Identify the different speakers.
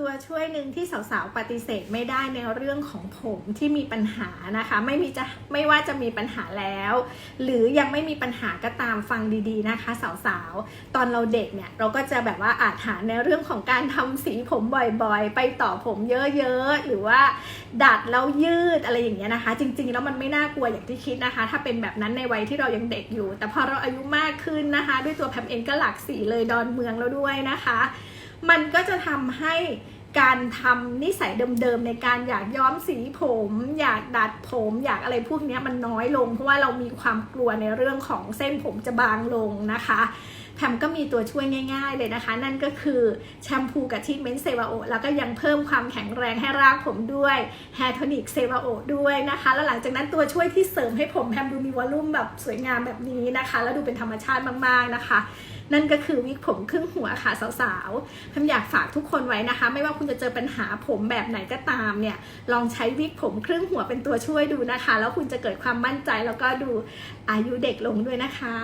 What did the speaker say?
Speaker 1: ตัวช่วยหนึ่งที่สาวๆ ปฏิเสธไม่ได้ในเรื่องของผมที่มีปัญหานะคะ ไม่มีจะไม่ว่าจะมีปัญหาแล้ว หรือยังไม่มีปัญหาก็ตามฟังดีๆนะคะ สาวๆ ตอนเราเด็กเนี่ยเราก็จะแบบว่าอาจหาในเรื่องของการทำสีผมบ่อยๆ ไปต่อผมเยอะๆ หรือว่าดัดแล้วยืดอะไรอย่างเงี้ยนะคะ จริงๆ แล้วมันไม่น่ากลัวอย่างที่คิดนะคะ ถ้าเป็นแบบนั้นในวัยที่เรายังเด็กอยู่ แต่พอเราอายุมากขึ้นนะคะ ด้วยตัวแพมเองก็หลากสีเลยดอนเมืองแล้วด้วยนะคะ มันก็จะทำให้การทำนิสัยเดิมๆในการอยากย้อมสีผม อยากดัดผม อยากอะไรพวกนี้มันน้อยลง เพราะว่าเรามีความกลัวในเรื่องของเส้นผมจะบางลงนะคะ แพมก็มีตัวช่วยง่ายๆเลยนะคะ นั่นก็คือแชมพูกับทีทเมนต์เซวาโอแล้วก็ยังเพิ่มความแข็งแรงให้รากผมด้วยแฮร์ทนิกเซวาโอด้วยนะคะ แล้วหลังจากนั้นตัวช่วยที่เสริมให้ผมแพมดูมีวอลลุ่มแบบสวยงามแบบนี้นะคะ แล้วดูเป็นธรรมชาติมากๆนะคะนั่นก็คือวิกผมครึ่งหัวค่ะสาวๆแพมอยากฝากทุกคนไว้นะคะ ไม่ว่าคุณจะเจอปัญหาผมแบบไหนก็ตามเนี่ย ลองใช้วิกผมครึ่งหัวเป็นตัวช่วยดูนะคะ แล้วคุณจะเกิดความมั่นใจแล้วก็ดูอายุเด็กลงด้วยนะคะ